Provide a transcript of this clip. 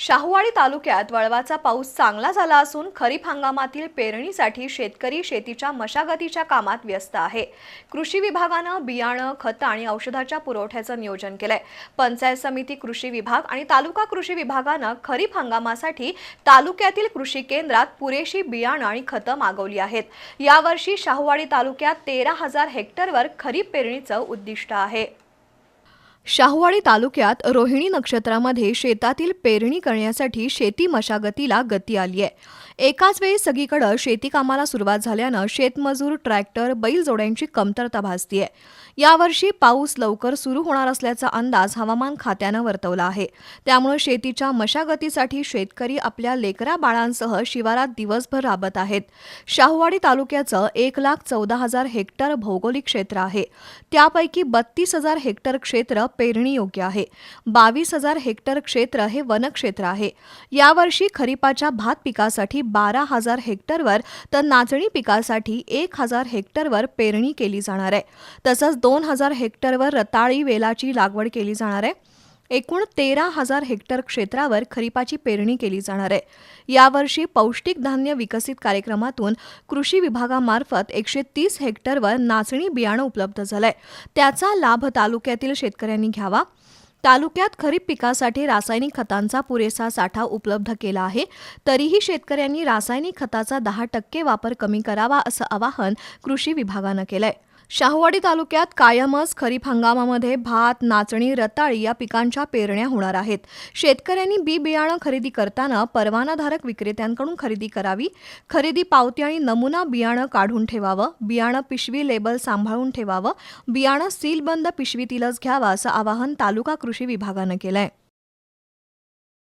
शाहूवाडी तालुक्यात वळवाचा पाऊस चांगला झाला असून खरीप हंगामातील पेरणीसाठी शेतकरी शेतीच्या मशागतीच्या कामात व्यस्त आहे. कृषी विभागानं बियाणं खतं आणि औषधाच्या पुरवठ्याचं नियोजन केलंय. पंचायत समिती कृषी विभाग आणि तालुका कृषी विभागानं खरीप हंगामासाठी तालुक्यातील कृषी केंद्रात पुरेशी बियाणं आणि खतं मागवली आहेत. यावर्षी शाहूवाडी तालुक्यात तेरा हजार हेक्टरवर खरीप पेरणीचं उद्दिष्ट आहे. शाहूवाडी तालुक्यात रोहिणी नक्षत्रामध्ये शेतातील पेरणी करण्यासाठी शेती मशागतीला गती आली आहे. एकाच वेळी सगळीकडं शेती कामाला सुरुवात झाल्यानं शेतमजूर ट्रॅक्टर बैलजोड्यांची कमतरता भासतीये. यावर्षी पाऊस लवकर सुरू होणार असल्याचा अंदाज हवामान खात्यानं वर्तवला आहे. त्यामुळे शेतीच्या मशागतीसाठी शेतकरी आपल्या लेकरा बाळांसह शिवारात दिवसभर राबत आहेत. शाहूवाडी तालुक्याचं एक लाख चौदा हजार हेक्टर भौगोलिक क्षेत्र आहे. त्यापैकी बत्तीस हजार हेक्टर क्षेत्र पेरणी योग्य आहे. बावीस हजार हेक्टर क्षेत्र हे वनक्षेत्र आहे. यावर्षी खरीपाच्या भात पिकासाठी बारा हजार हेक्टरवर तर नाचणी पिकासाठी एक हजार हेक्टरवर पेरणी केली जाणार आहे. तसंच दोन हजार हेक्टरवर रताळी वेलाची लागवड केली जाणार आहे. एकूण तेरा हजार हेक्टर क्षेत्रावर खरीपाची पेरणी केली जाणार आहे. यावर्षी पौष्टिक धान्य विकसित कार्यक्रमातून कृषी विभागामार्फत एकशे तीस हेक्टरवर नाचणी बियाणं उपलब्ध झालंय. त्याचा लाभ तालुक्यातील शेतकऱ्यांनी घ्यावा. तालुक्यात खरीप पिकासाठी रासायनिक खतांचा पुरेसा साठा उपलब्ध केला आहे. तरीही शेतकऱ्यांनी रासायनिक खताचा दहा टक्के वापर कमी करावा असं आवाहन कृषी विभागानं केलंय. शाहूवाडी तालुक्यात कायमच खरीप हंगामामध्ये भात नाचणी रताळी या पिकांच्या पेरण्या होणार आहेत. शेतकऱ्यांनी बी बियाणं खरेदी करताना परवानाधारक विक्रेत्यांकडून खरेदी करावी खरेदी पावती आणि नमुना बियाणं काढून ठेवावं बियाणं पिशवी लेबल सांभाळून ठेवावं बियाणं सीलबंद पिशवीतीलच घ्यावं असं आवाहन तालुका कृषी विभागानं केलं आहे